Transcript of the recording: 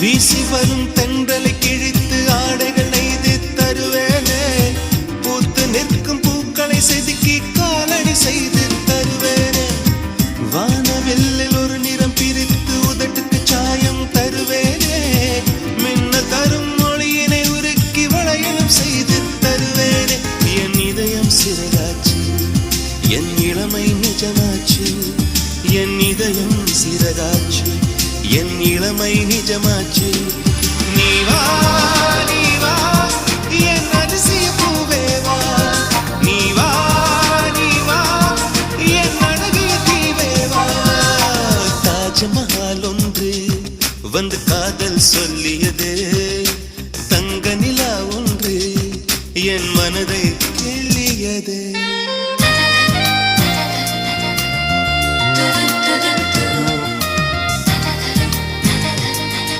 வீசி வரும் தென்றலை கிழித்து ஆடைகள் நெய்து தருவேனே. பூத்து நிற்கும் பூக்களை செதுக்கி காலடி செய்து தருவேனே. வானவெல்லில் ஒரு நிறம் பிரித்து உதட்டுக்கு சாயம் தருவேனே. மின்ன தரும் மொழியினை உருக்கி வளையலும் செய்து தருவேனே. என் இதயம் சிறகாச்சு என் இளமை நிஜமாச்சு என் இதயம் சிறகாச்சு. என் இளமை நிஜமாச்சு. நீ வா நீ வா என் அதிசய பூவே வா. நீ வா நீ வா என் அழகிய தீவே வா. தாஜ்மஹால் ஒன்று வந்து காதல் சொல்லியது. தங்க நிலா ஒன்று என் மனதை